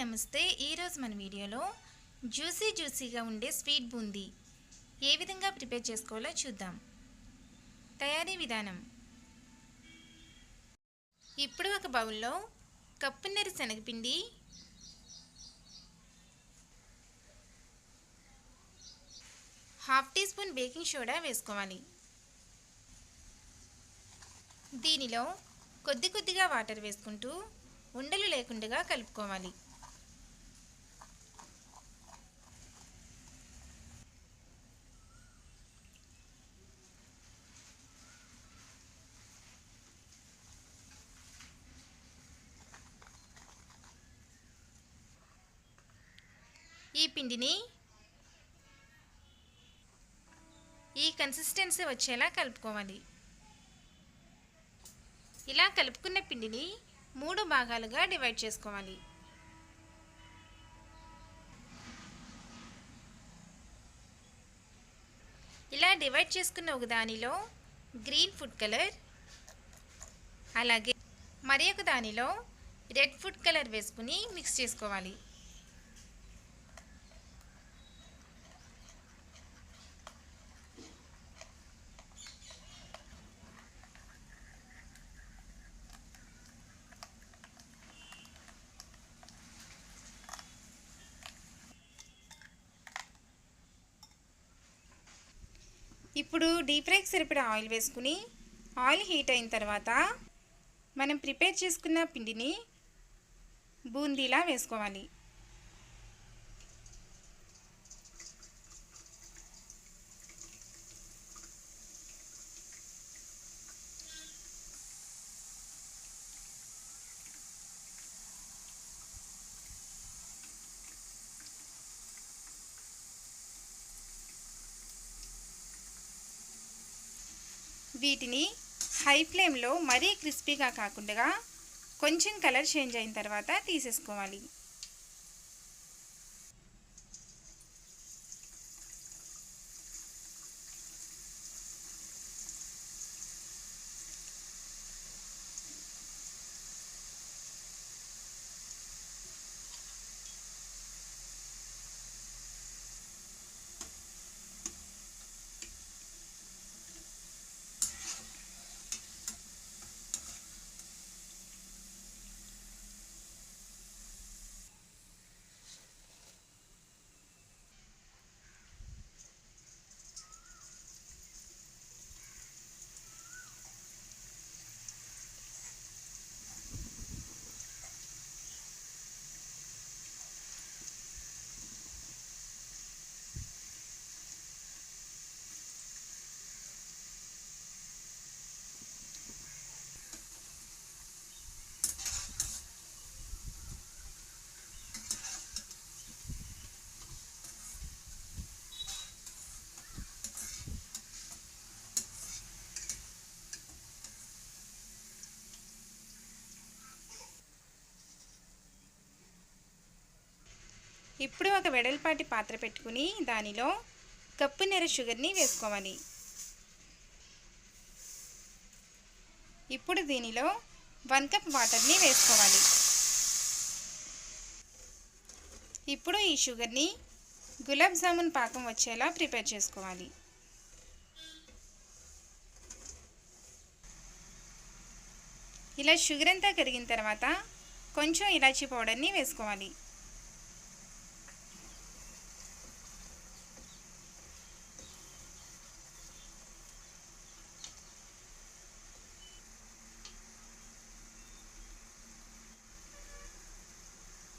నమస్తే. ఈరోజు మన వీడియోలో జ్యూసీ జ్యూసీగా ఉండే స్వీట్ బూందీ ఏ విధంగా ప్రిపేర్ చేసుకోవాలో చూద్దాం. తయారీ విధానం. ఇప్పుడు ఒక బౌల్లో కప్పున్నర శనగపిండి half teaspoon baking soda వేసుకోవాలి. దీనిలో కొద్ది కొద్దిగా వాటర్ వేసుకుంటూ ఉండలు లేకుండా కలుపుకోవాలి. ఈ పిండిని ఈ కన్సిస్టెన్సీ వచ్చేలా కలుపుకోవాలి. ఇలా కలుపుకున్న పిండిని మూడు భాగాలుగా డివైడ్ చేసుకోవాలి. ఇలా డివైడ్ చేసుకున్న ఒక దానిలో గ్రీన్ ఫుడ్ కలర్ అలాగే మరి ఒక దానిలో రెడ్ ఫుడ్ కలర్ వేసుకుని మిక్స్ చేసుకోవాలి. ఇప్పుడు డీప్ ఫ్రైకి సరిపడా ఆయిల్ వేసుకుని ఆయిల్ హీట్ అయిన తర్వాత మనం ప్రిపేర్ చేసుకున్న పిండిని బూందీలా వేసుకోవాలి. వీటిని హై ఫ్లేమ్లో మరీ క్రిస్పీగా కాకుండా కొంచెం కలర్ చేంజ్ అయిన తర్వాత తీసేసుకోవాలి. ఇప్పుడు ఒక వెడల్పాటి పాత్ర పెట్టుకుని దానిలో కప్పున్నర షుగర్ని వేసుకోవాలి. ఇప్పుడు దీనిలో వన్ కప్ వాటర్ని వేసుకోవాలి. ఇప్పుడు ఈ షుగర్ని గులాబ్ జామున్ పాకం వచ్చేలా ప్రిపేర్ చేసుకోవాలి. ఇలా షుగర్ అంతా కరిగిన తర్వాత కొంచెం ఇలాచీ పౌడర్ని వేసుకోవాలి.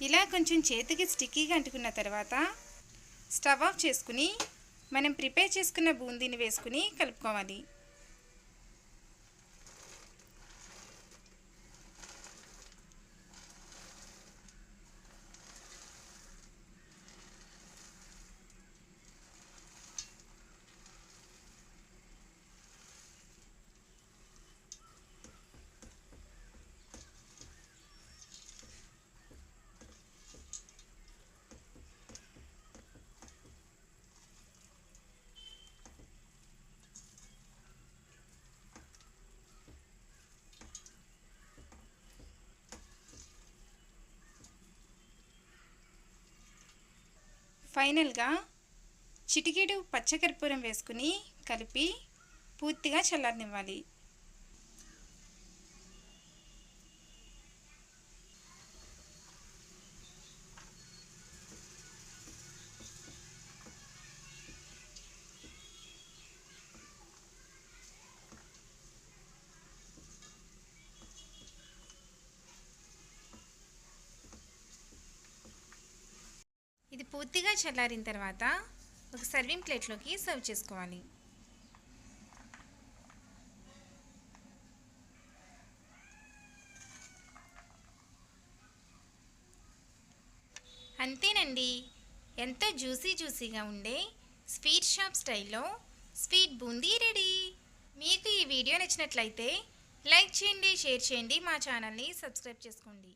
ఇలా కొంచెం చేతికి స్టిక్కీగా అంటుకున్న తర్వాత స్టవ్ ఆఫ్ చేసుకుని మనం ప్రిపేర్ చేసుకున్న బూందీని వేసుకుని కలుపుకోవాలి. ఫైనల్గా చిటికెడు పచ్చకర్పూరం వేసుకుని కలిపి పూర్తిగా చల్లారనివ్వాలి. పూర్తిగా చల్లారిన తర్వాత ఒక సర్వింగ్ ప్లేట్లోకి సర్వ్ చేసుకోవాలి. అంతేనండి. ఎంత జ్యూసీ జ్యూసీగా ఉండే స్వీట్ షాప్ స్టైల్లో స్వీట్ బూందీ రెడీ. మీకు ఈ వీడియో నచ్చినట్లయితే లైక్ చేయండి షేర్ చేయండి మా ఛానల్ని సబ్స్క్రైబ్ చేసుకోండి.